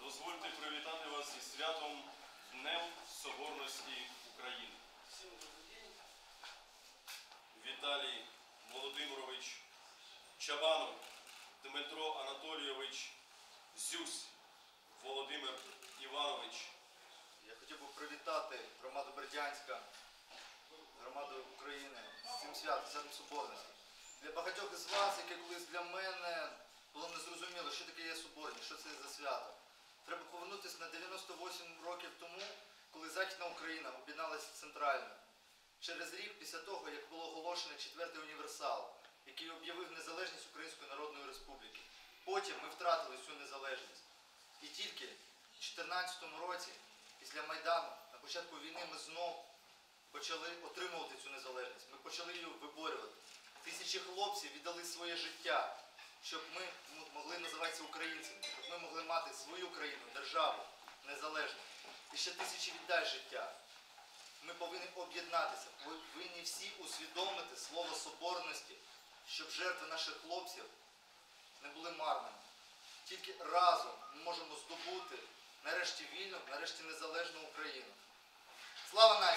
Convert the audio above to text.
дозвольте привітати вас із святом Днем Соборності України. Всем добрый день. Віталій Володимирович Чабанов, Дмитро Анатолійович Зюсь, Володимир Іванович. Я хотів би привітати громаду Бердянська, громаду України з цим святом, святом Соборності. Для багатьох із вас, як і колись для мене, свято. Треба повернутися на 98 років тому, коли Західна Україна об'єдналася центрально. Через рік після того, як було оголошено четвертий універсал, який об'явив незалежність Української Народної Республіки. Потім ми втратили цю незалежність. І тільки в 2014 році, після Майдану, на початку війни, ми знов почали отримувати цю незалежність. Ми почали її виборювати. Тисячі хлопців віддали своє життя, щоб ми могли називатися українцями, щоб ми могли мати свою країну, державу незалежну. І ще тисячі віддай життя. Ми повинні об'єднатися, повинні всі усвідомити слово соборності, щоб жертви наших хлопців не були марними. Тільки разом ми можемо здобути нарешті вільну, нарешті незалежну Україну. Слава нації!